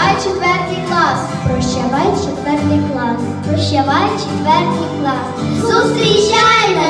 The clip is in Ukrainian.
Прощавай четвертий клас, прощавай четвертий клас, прощавай четвертий клас. Зустрічай!